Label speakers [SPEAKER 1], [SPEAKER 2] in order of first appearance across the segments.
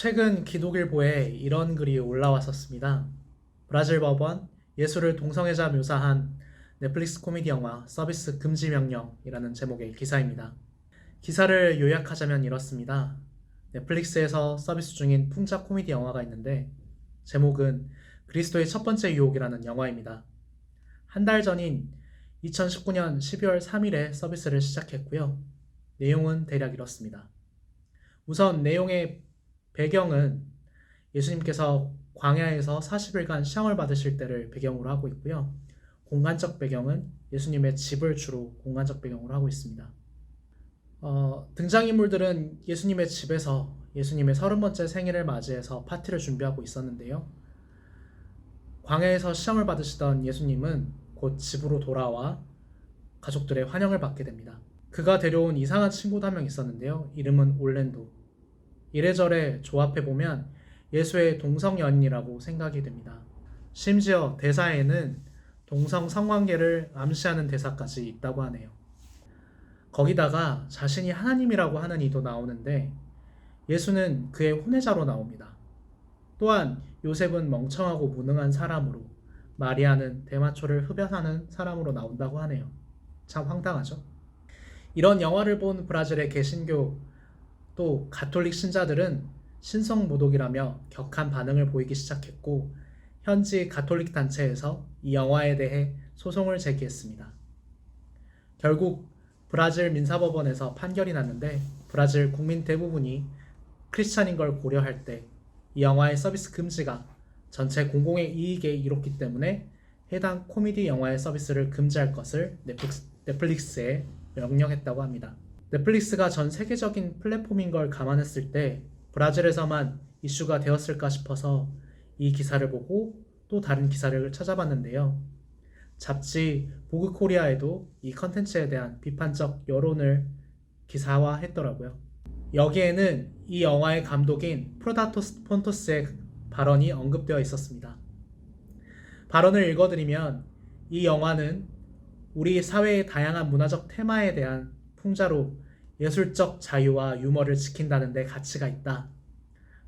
[SPEAKER 1] 최근 기독일보에 이런 글이 올라왔었습니다. 브라질 법원 예수를 동성애자 묘사한 넷플릭스 코미디 영화 서비스 금지 명령이라는 제목의 기사입니다. 기사를 요약하자면 이렇습니다. 넷플릭스에서 서비스 중인 풍자 코미디 영화가 있는데 제목은 그리스도의 첫 번째 유혹이라는 영화입니다. 한 달 전인 2019년 12월 3일에 서비스를 시작했고요. 내용은 대략 이렇습니다. 우선 내용의 배경은 예수님께서 광야에서 40일간 시험을 받으실 때를 배경으로 하고 있고요. 공간적 배경은 예수님의 집을 주로 공간적 배경으로 하고 있습니다. 어, 등장인물들은 예수님의 집에서 예수님의 서른 번째 생일을 맞이해서 파티를 준비하고 있었는데요. 광야에서 시험을 받으시던 예수님은 곧 집으로 돌아와 가족들의 환영을 받게 됩니다. 그가 데려온 이상한 친구도 한 명 있었는데요. 이름은 올랜도. 이래저래 조합해 보면 예수의 동성 연인이라고 생각이 됩니다. 심지어 대사에는 동성 성관계를 암시하는 대사까지 있다고 하네요. 거기다가 자신이 하나님이라고 하는 이도 나오는데 예수는 그의 혼외자로 나옵니다. 또한 요셉은 멍청하고 무능한 사람으로 마리아는 대마초를 흡연하는 사람으로 나온다고 하네요. 참 황당하죠? 이런 영화를 본 브라질의 개신교 또 가톨릭 신자들은 신성 모독이라며 격한 반응을 보이기 시작했고 현지 가톨릭 단체에서 이 영화에 대해 소송을 제기했습니다. 결국 브라질 민사법원에서 판결이 났는데 브라질 국민 대부분이 크리스찬인 걸 고려할 때 이 영화의 서비스 금지가 전체 공공의 이익에 이롭기 때문에 해당 코미디 영화의 서비스를 금지할 것을 넷플릭스, 넷플릭스에 명령했다고 합니다. 넷플릭스가 전 세계적인 플랫폼인 걸 감안했을 때 브라질에서만 이슈가 되었을까 싶어서 이 기사를 보고 또 다른 기사를 찾아봤는데요. 잡지 보그 코리아에도 이 컨텐츠에 대한 비판적 여론을 기사화했더라고요. 여기에는 이 영화의 감독인 프로다토스 폰토스의 발언이 언급되어 있었습니다. 발언을 읽어드리면 이 영화는 우리 사회의 다양한 문화적 테마에 대한 풍자로 예술적 자유와 유머를 지킨다는 데 가치가 있다.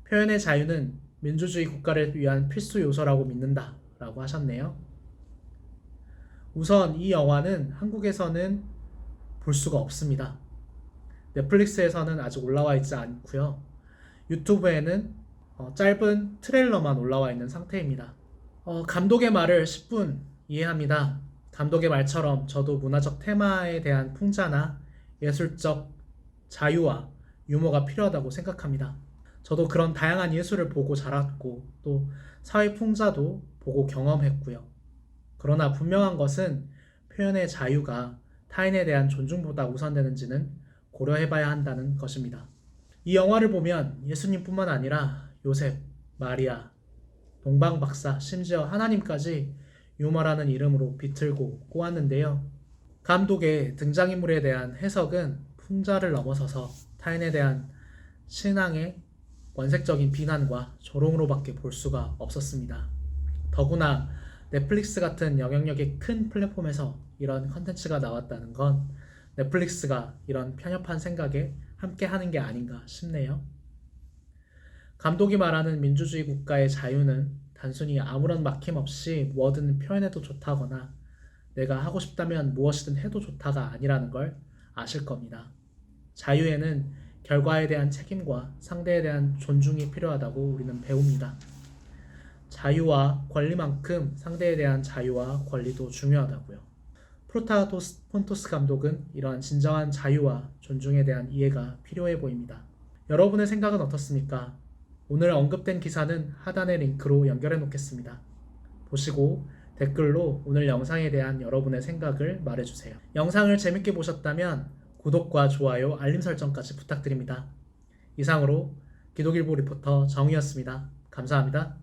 [SPEAKER 1] 표현의 자유는 민주주의 국가를 위한 필수 요소라고 믿는다. 라고 하셨네요. 우선 이 영화는 한국에서는 볼 수가 없습니다. 넷플릭스에서는 아직 올라와 있지 않고요. 유튜브에는 어, 짧은 트레일러만 올라와 있는 상태입니다. 어, 감독의 말을 10분 이해합니다. 감독의 말처럼 저도 문화적 테마에 대한 풍자나 예술적 자유와 유머가 필요하다고 생각합니다. 저도 그런 다양한 예술을 보고 자랐고 또 사회 풍자도 보고 경험했고요. 그러나 분명한 것은 표현의 자유가 타인에 대한 존중보다 우선되는지는 고려해봐야 한다는 것입니다. 이 영화를 보면 예수님뿐만 아니라 요셉, 마리아, 동방 박사, 심지어 하나님까지 유머라는 이름으로 비틀고 꼬았는데요. 감독의 등장인물에 대한 해석은 풍자를 넘어서서 타인에 대한 신앙의 원색적인 비난과 조롱으로밖에 볼 수가 없었습니다. 더구나 넷플릭스 같은 영향력이 큰 플랫폼에서 이런 컨텐츠가 나왔다는 건 넷플릭스가 이런 편협한 생각에 함께 하는 게 아닌가 싶네요. 감독이 말하는 민주주의 국가의 자유는 단순히 아무런 막힘 없이 뭐든 표현해도 좋다거나 내가 하고 싶다면 무엇이든 해도 좋다가 아니라는 걸 아실 겁니다. 자유에는 결과에 대한 책임과 상대에 대한 존중이 필요하다고 우리는 배웁니다. 자유와 권리만큼 상대에 대한 자유와 권리도 중요하다고요. 프로타토스 폰토스 감독은 이러한 진정한 자유와 존중에 대한 이해가 필요해 보입니다. 여러분의 생각은 어떻습니까? 오늘 언급된 기사는 하단의 링크로 연결해 놓겠습니다. 보시고 댓글로 오늘 영상에 대한 여러분의 생각을 말해주세요. 영상을 재밌게 보셨다면 구독과 좋아요, 알림 설정까지 부탁드립니다. 이상으로 기독일보 리포터 정이었습니다. 감사합니다.